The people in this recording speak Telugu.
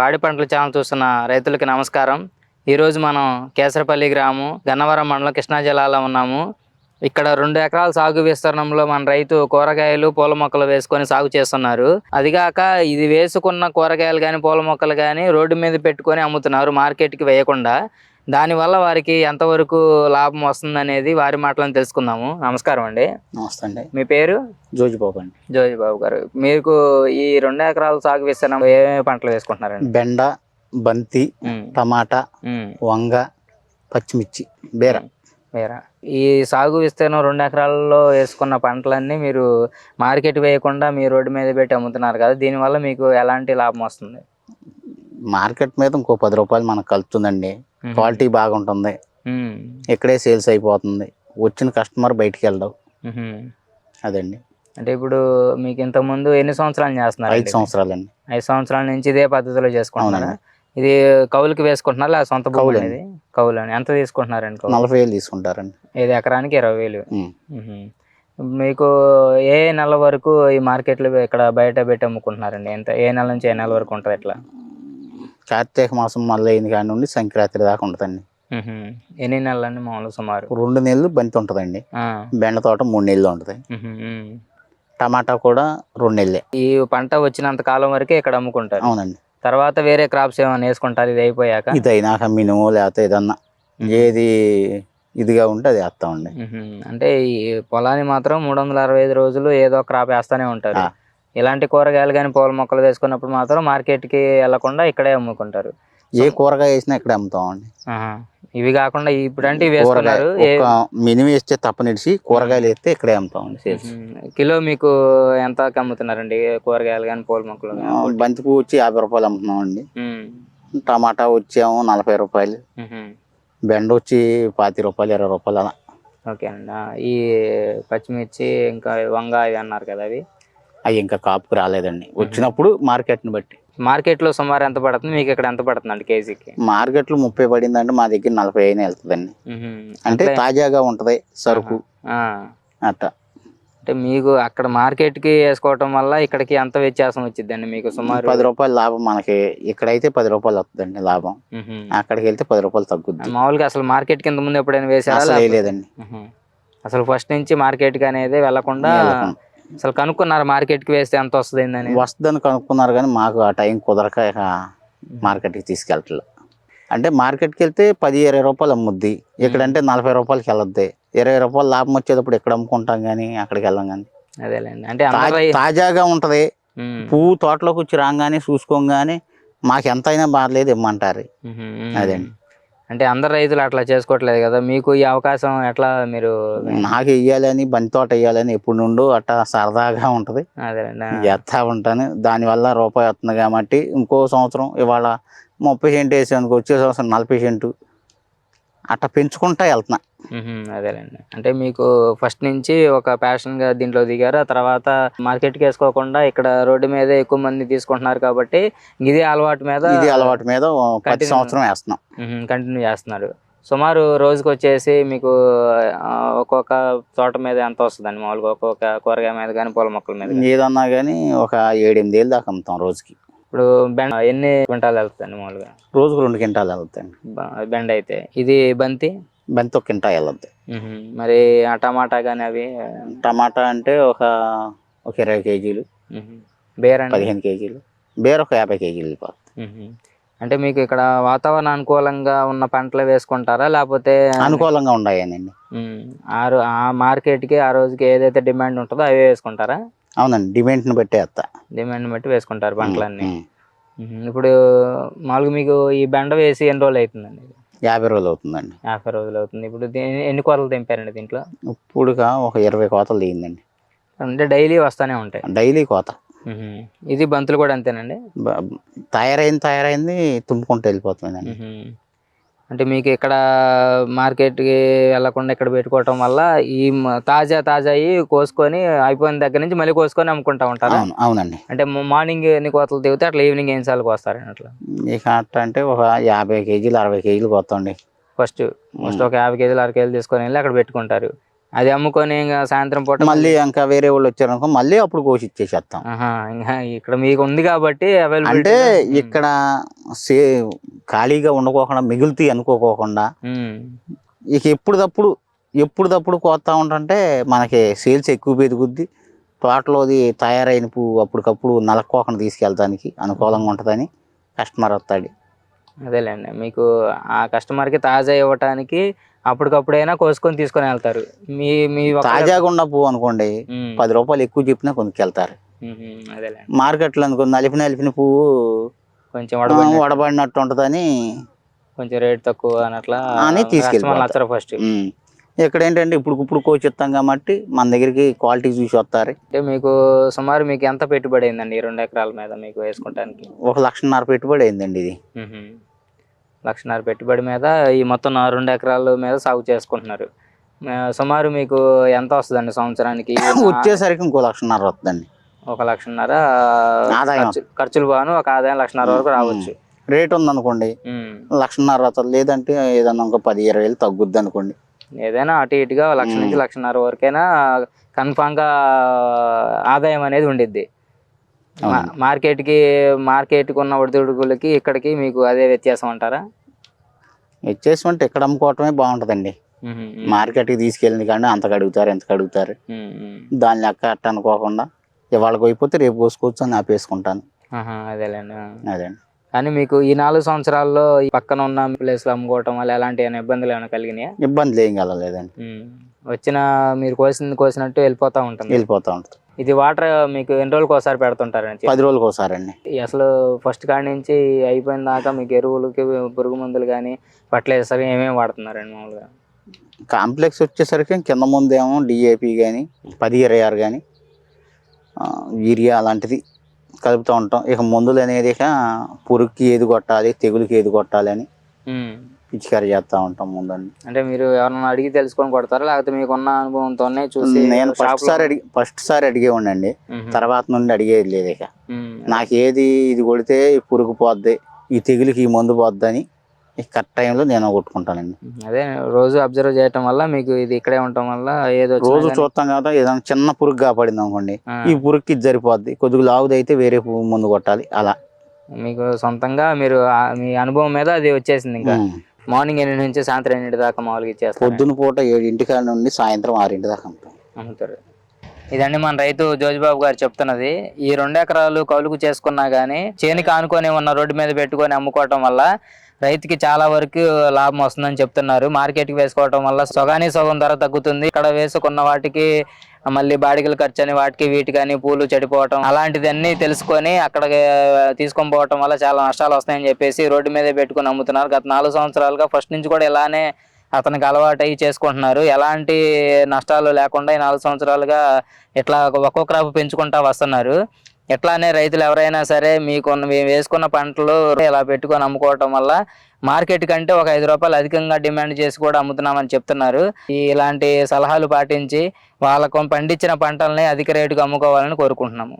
పాడి పంటల ఛానల్ చూస్తున్న రైతులకి నమస్కారం. ఈరోజు మనం కేసరపల్లి గ్రామం గన్నవరం మండలం కృష్ణా జిల్లాలో ఉన్నాము. ఇక్కడ రెండు ఎకరాల సాగు విస్తరణంలో మన రైతు కూరగాయలు పూల మొక్కలు వేసుకొని సాగు చేస్తున్నారు. అదిగాక ఇది వేసుకున్న కూరగాయలు కానీ పూల మొక్కలు కానీ రోడ్డు మీద పెట్టుకొని అమ్ముతున్నారు మార్కెట్కి వేయకుండా. దానివల్ల వారికి ఎంతవరకు లాభం వస్తుందనేది వారి మాటలను తెలుసుకుందాము. నమస్కారం అండి. నమస్తే అండి. మీ పేరు? జోజి బాబు అండి. జోజి బాబు గారు మీకు ఈ రెండు ఎకరాల సాగు విస్తరణం ఏ పంటలు వేసుకుంటున్నారండి? బెండ బంతి టమాటా వంగ పచ్చిమిర్చి బీర. వేరా ఈ సాగు విస్తీర్ణం రెండు ఎకరాల్లో వేసుకున్న పంటలన్నీ మీరు మార్కెట్ వేయకుండా మీ రోడ్డు మీద పెట్టి అమ్ముతున్నారు కదా దీనివల్ల మీకు ఎలాంటి లాభం వస్తుంది? మార్కెట్ మీద ఇంకో పది రూపాయలు మనకు కలుపుతుందండి. ఉమ్, క్వాలిటీ బాగుంటుంది. ఇక్కడే సేల్స్ అయిపోతుంది. వచ్చిన కస్టమర్ బయటికి వెళ్ళవు ఉమ్. అదండి. అంటే ఇప్పుడు మీకు ఇంతకు ముందు ఎన్ని సంవత్సరాలు చేస్తున్నారు ఐదు సంవత్సరాలండి. ఐదు సంవత్సరాల నుంచి ఇదే పద్ధతిలో చేసుకుంటున్నారా. ఇది కౌలుకి వేసుకుంటున్నారా? లేదా సొంత కౌలండి. అనేది? కౌలు అని ఎంత తీసుకుంటున్నారండి కౌలు? నలభై వేలు తీసుకుంటారండి. ఐదు ఎకరానికి ఇరవై వేలు. మీకు ఏ నెల వరకు ఈ మార్కెట్లో ఇక్కడ బయట పెట్టి అమ్ముకుంటున్నారండి? ఎంత? ఏ నెల నుంచి ఏ నెల వరకు ఉంటుంది ఇట్లా? కార్తీక మాసం మళ్ళీ అయింది కాడి నుండి సంక్రాంతి దాకా ఉంటుందండి. ఎన్ని నెలలండి మామూలు సుమారు? రెండు నెలలు బంతి ఉంటుందండి. బెండ తోట మూడు నెలలు ఉంటుంది. టమాటా కూడా రెండు నెలలే. ఈ పంట వచ్చినంత కాలం వరకే ఇక్కడ అమ్ముకుంటారు. అవునండి. తర్వాత వేరే క్రాప్స్ ఏమైనా వేసుకుంటారు ఇది అయిపోయాక? ఇది అయినాక మినుము లేకపోతే ఏదన్నా ఏది ఇదిగా ఉంటే అది వేస్తామండి. అంటే ఈ పొలాన్ని మాత్రం మూడు వందల అరవై ఐదు రోజులు ఏదో క్రాప్ వేస్తానే ఉంటారు. ఇలాంటి కూరగాయలు కానీ పూల మొక్కలు వేసుకున్నప్పుడు మాత్రం మార్కెట్కి వెళ్ళకుండా ఇక్కడే అమ్ముకుంటారు. ఏ కూరగాయ వేసినా ఇక్కడ అమ్ముతామండి. ఇవి కాకుండా ఇప్పుడంటే ఇవి కూరగాయ వేసుకున్నారు మినిమం వేస్తే తప్పనిడిచి కూరగాయలు వేస్తే ఇక్కడే అమ్ముతామండి. కిలో మీకు ఎంత అమ్ముతున్నారండి కూరగాయలు కానీ పూల మొక్కలు ఆ, కానీ బంతి పువ్వు వచ్చి యాభై రూపాయలు అమ్ముతున్నామండి. మ్మ్. టమాటా వచ్చేమో నలభై రూపాయలు. బెండ వచ్చి పాతి రూపాయలు ఇరవై రూపాయలు అలా. ఓకే అండి. ఈ పచ్చిమిర్చి ఇంకా వంగ ఇవి అన్నారు కదా అవి? అవి ఇంకా కాపుకి రాలేదండి. వచ్చినప్పుడు మార్కెట్ని బట్టి. మార్కెట్లో సుమారు ఎంత పడుతుంది? మీకు ఇక్కడ ఎంత పడుతుంది అండి కేజీకి? మార్కెట్లో ముప్పై పడిందంటే మా దగ్గర నలభై అయినా వెళ్తుందండి. అంటే తాజాగా ఉంటది సరుకు. అట్ట. అంటే మీకు అక్కడ మార్కెట్కి వేసుకోవటం వల్ల ఇక్కడికి ఎంత వ్యత్యాసం వచ్చిందండి మీకు సుమారు? పది రూపాయలు లాభం మనకి. ఇక్కడైతే పది రూపాయలు వస్తుందండి లాభం. అక్కడికి వెళ్తే పది రూపాయలు తగ్గుద్ది. మామూలుగా అసలు మార్కెట్ కింద ముందు ఎప్పుడైనా వేసారా మ్మ్. అసలు ఫస్ట్ నుంచి మార్కెట్కి అనేది వెళ్ళకుండా వెళ్ళకుండా. అసలు కనుక్కున్నారు మార్కెట్కి వేస్తే ఎంత వస్తుంది అని వస్తుందని కనుక్కున్నారు కానీ మాకు ఆ టైం కుదరక ఇక మార్కెట్కి తీసుకెళ్ళట్లే అంటే మార్కెట్కి వెళ్తే పది ఇరవై రూపాయలు అమ్ముద్ది. ఇక్కడంటే నలభై రూపాయలకి వెళ్ళొద్ది. ఇరవై రూపాయలు లాభం వచ్చేటప్పుడు ఇక్కడ అమ్ముకుంటాం కానీ అక్కడికి వెళ్ళాం కానీ అదేలేండి. అంటే తాజాగా ఉంటది. పువ్వు తోటలోకి వచ్చి రాగానే చూసుకోగానే మాకు ఎంత అయినా బాగలేదు ఇమ్మంటారు. మ్మ్. అదండి. అంటే అందరు రైతులు అట్లా చేసుకోవట్లేదు కదా మీకు ఈ అవకాశం ఎట్లా మీరు నాకు వెయ్యాలని బంతి తోట వేయాలని ఎప్పుడు నుండో అట్లా సరదాగా ఉంటది. చేస్తా ఉంటాను. దానివల్ల రూపాయి వస్తుంది కాబట్టి ఇంకో సంవత్సరం ఇవాళ ముప్పై సెంటు వేసేందుకు వచ్చే సంవత్సరం నలభై సెంటు అట్లా పెంచుకుంటా వెళ్తున్నా. అదేలేండి. అంటే మీకు ఫస్ట్ నుంచి ఒక passion గా దీంట్లో దిగారు ఆ తర్వాత మార్కెట్కి వేసుకోకుండా ఇక్కడ రోడ్డు మీద ఎక్కువ మంది తీసుకుంటున్నారు కాబట్టి ఇది అలవాటు మీద ఇది అలవాటు మీద ప్రతి. సంవత్సరం వేస్తున్నాం. కంటిన్యూ చేస్తున్నారు. సుమారు రోజుకి వచ్చేసి మీకు ఒక్కొక్క తోట మీద ఎంత వస్తుందండి? మామూలుగా ఒక్కొక్క కూరగాయ మీద కానీ పూల మొక్కల మీద? ఏదన్నా కానీ ఒక ఏడెనిమిది వేలు దాకా అమ్ముతాం రోజుకి. ఇప్పుడు బెండ ఎన్ని క్వింటాలు వెళ్తుందండి మామూలుగా? రోజుకు రెండు క్వింటాలు వెళ్తాయండి బెండ అయితే. ఇది బంతి? బంతి ఒక క్వింటా వెళ్తుంది మ్మ్. మరి ఆ టమాటా కానీ అవి టమాటా అంటే ఒక ఒక ఇరవై కేజీలు. బేర్ పదిహేను కేజీలు. బేర ఒక యాభై కేజీలు. అంటే మీకు ఇక్కడ వాతావరణ అనుకూలంగా ఉన్న పంటలు వేసుకుంటారా? లేకపోతే అనుకూలంగా ఉన్నాయండి మ్మ్. ఆ మార్కెట్కి ఆ రోజుకి ఏదైతే డిమాండ్ ఉంటుందో అవే వేసుకుంటారా? అవునండి. డిమాండ్ని బట్టి వేస్తా. డిమాండ్ బట్టి వేసుకుంటారు పంటలన్నీ. ఇప్పుడు మామూలుగా మీకు ఈ బెండ వేసి ఎన్ని రోజులు అవుతుందండి? యాభై రోజులు అవుతుందండి. యాభై రోజులు అవుతుంది. ఇప్పుడు ఎన్ని కూరలు తెంపారండి దీంట్లో? ఇప్పుడుగా ఒక ఇరవై కోతలు దిగిందండి అంటే డైలీ వస్తూనే ఉంటాయి. డైలీ కోత. ఇది బంతులు కూడా అంతేనండి? తయారైంది తయారైంది తుంపుకుంటూ వెళ్ళిపోతుందండి. అంటే మీకు ఇక్కడ మార్కెట్కి వెళ్ళకుండా ఇక్కడ పెట్టుకోవటం వల్ల ఈ తాజా తాజా అయ్యి కోసుకొని అయిపోయిన దగ్గర నుంచి మళ్ళీ కోసుకొని అమ్ముకుంటా ఉంటారా? అవును అవునండి. అంటే మార్నింగ్ ఎన్ని కోతలు దిగితే అట్లా ఈవినింగ్ ఎన్ని సార్లు కోస్తారండి అట్లా? ఇక అట్లా అంటే ఒక యాభై కేజీలు అరవై కేజీలు కొత్తండి ఫస్ట్ ఫస్ట్ ఒక యాభై కేజీలు అర కేజీలు తీసుకొని వెళ్ళి అక్కడ పెట్టుకుంటారు. అది అమ్ముకొని ఇంకా సాయంత్రం పూట మళ్ళీ ఇంకా వేరే వాళ్ళు వచ్చారనుకో మళ్ళీ అప్పుడు కోసి ఇచ్చేసేస్తాం. ఇక్కడ మీకు ఉంది కాబట్టి అవైలబుల్ అంటే ఇక్కడ ఖాళీగా ఉండకోకుండా మిగులుతాయి అనుకోకోకుండా ఇక ఎప్పుడు తప్పుడు ఎప్పుడు తప్పుడు కోస్తా ఉంటుంటే మనకి సేల్స్ ఎక్కువ పెరుగుద్ది. తోటలోది తయారైన పువ్వు అప్పటికప్పుడు నలక్కోకుండా తీసుకెళ్తానికి అనుకూలంగా ఉంటుందని కస్టమర్ వస్తాడు. అదేలేండి. మీకు ఆ కస్టమర్కి తాజా ఇవ్వటానికి అప్పటికప్పుడైనా కోసుకొని తీసుకొని వెళ్తారు. మీ మీ తాజాగా ఉన్న పువ్వు అనుకోండి పది రూపాయలు ఎక్కువ చెప్పినా కొనుక్కెళ్తారు. మార్కెట్లో అనుకో నలిపి నలిపిన పువ్వు కొంచెం వడబడినట్టు. ఉంటుందని కొంచెం రేట్ తక్కువ అన్నట్లా అని తీసుకెళ్ళిపోతారు. నచ్చరు ఫస్ట్. ఇక్కడ ఏంటంటే ఇప్పుడు ఇప్పుడు కోచిస్తాం కాబట్టి మన దగ్గరికి క్వాలిటీ చూసి వస్తారు. అంటే మీకు సుమారు మీకు ఎంత పెట్టుబడి అయిందండి ఈ రెండు ఎకరాల మీద మీకు వేసుకోవటానికి? ఒక లక్షన్నర పెట్టుబడి అయిందండి ఇది. లక్షన్నర పెట్టుబడి మీద ఈ మొత్తం రెండు ఎకరాల మీద సాగు చేసుకుంటున్నారు. సుమారు మీకు ఎంత వస్తుందండి సంవత్సరానికి? వచ్చేసరికి ఇంకో లక్షన్నర వస్తుందండి. ఒక లక్షన్నర ఆదాయం. ఖర్చు- ఖర్చులు బాను ఒక ఆదాయం లక్షన్నర వరకు రావచ్చు రేట్ ఉందనుకోండి. లక్షన్నర లేదంటే ఏదన్నా ఒక పది ఇరవై వేలు తగ్గుద్ది అనుకోండి ఏదైనా అటు ఇటుగా లక్ష నుంచి లక్షన్నర వరకైనా కన్ఫామ్గా ఆదాయం అనేది ఉండిద్ది మార్కెట్కి మార్కెట్కి ఉన్న ఒడిదుడుకులకి ఇక్కడికి మీకు అదే వ్యత్యాసం అంటారా వచ్చేసి ఎక్కడ అమ్ముకోవటమే బాగుంటుందండి. మార్కెట్కి తీసుకెళ్ళింది కానీ అంతకు అడుగుతారు ఎంతకు అడుగుతారు మ్మ్. మ్మ్. దాని లెక్క అట్ట అనుకోకుండా ఇవాళ పోయిపోతే రేపు కోసుకోవచ్చు అని ఆపేసుకుంటాను. అదేలేండి. అదండి కానీ మీకు ఈ నాలుగు సంవత్సరాల్లో ఈ పక్కన ఉన్న ప్లేస్లో అమ్ముకోవటం వల్ల ఎలాంటి ఇబ్బందులు ఏమైనా కలిగినాయా? ఇబ్బందులు ఏం కలలేదండి. వచ్చిన మీరు కోసింది కోసినట్టు వెళ్ళిపోతా ఉంటుంది. వెళ్ళిపోతూ ఉంటుంది. ఇది వాటర్ మీకు ఎన్ని రోజులకు ఒకసారి పెడుతుంటారండి? పది రోజులకు ఒకసారి అండి అసలు ఫస్ట్ కాడి నుంచి అయిపోయిన దాకా మీకు ఎరువులకి పురుగు మందులు కానీ ఫర్టిలైజర్ ఏమేమి వాడుతున్నారండి మామూలుగా? కాంప్లెక్స్ వచ్చేసరికి కింద ముందేమో డిఏపి కానీ పది ఇరవై ఆరు కానీ యూరియా అలాంటిది కలుపుతూ ఉంటాం ఇక మందులు అనేది ఇక పురుగుకి ఏది కొట్టాలి తెగులుకి ఏది కొట్టాలి అని. పిచికారి చేస్తూ ఉంటాం ముందండి అంటే మీరు ఎవరన్నా అడిగి తెలుసుకొని కొడతారా లేకపోతే మీకున్న అనుభవంతోనే చూసి నేను ఫస్ట్ సారి అడిగి ఫస్ట్ సారి అడిగే ఉండండి. తర్వాత నుండి అడిగేది లేదు ఇక ఉమ్. నాకు ఏది ఇది కొడితే పురుగు పోద్ది ఈ తెగులుకి ఈ మందు పోద్ది అని ఈ కరెక్ట్ టైంలో నేను కొట్టుకుంటానండి. అదే రోజు అబ్జర్వ్ చేయటం వల్ల మీకు ఇది ఇక్కడే ఉండటం వల్ల ఏదో రోజు చూస్తాం కదా ఏదైనా చిన్న పురుగు కాపాడింది అనుకోండి. ఈ పురుగుకి ఇది సరిపోద్ది. కొద్దిగా లావుదైతే వేరే ముందు కొట్టాలి అలా. మీకు సొంతంగా మీరు మీ అనుభవం మీద అది వచ్చేసింది ఇంకా. మార్నింగ్ ఎనిమిది నుంచి సాయంత్రం ఎనిమిది దాకా మామూలుగా ఇచ్చేస్తారు పొద్దున పూట ఏడింటి కాడ నుండి సాయంత్రం ఆరింటి దాకా అమ్ముతాం అమ్ముతారు ఇదండి మన రైతు జోజిబాబు గారు చెప్తున్నది ఈ రెండు ఎకరాలు కౌలుకు చేసుకున్నా గానీ చేనికి ఆనుకొని ఉన్న రోడ్డు మీద పెట్టుకొని అమ్ముకోవటం వల్ల రైతుకి చాలా వరకు లాభం వస్తుందని చెప్తున్నారు. మార్కెట్కి వేసుకోవటం వల్ల సగాని సగం ధర తగ్గుతుంది. ఇక్కడ వేసుకున్న వాటికి మళ్ళీ బాడిగల ఖర్చు అని వాటికి వీటికి అని పూలు చెడిపోవటం అలాంటిదన్నీ తెలుసుకొని అక్కడ తీసుకొని పోవటం వల్ల చాలా నష్టాలు వస్తాయని చెప్పేసి రోడ్డు మీదే పెట్టుకొని అమ్ముతున్నారు గత నాలుగు సంవత్సరాలుగా ఫస్ట్ నుంచి కూడా ఇలానే అతనికి అలవాటు అయ్యి చేసుకుంటున్నారు. ఎలాంటి నష్టాలు లేకుండా ఈ నాలుగు సంవత్సరాలుగా ఇట్లా ఒక్కో క్రాప్ పెంచుకుంటా వస్తున్నారు. ఎట్లానే రైతులు ఎవరైనా సరే మీకు మేము వేసుకున్న పంటలు ఇలా పెట్టుకొని అమ్ముకోవటం వల్ల మార్కెట్ కంటే ఒక ఐదు రూపాయలు అధికంగా డిమాండ్ చేసి కూడా అమ్ముతున్నామని చెప్తున్నారు. ఇలాంటి సలహాలు పాటించి వాళ్ళకు పండించిన పంటల్ని అధిక రేటుకు అమ్ముకోవాలని కోరుకుంటున్నాము.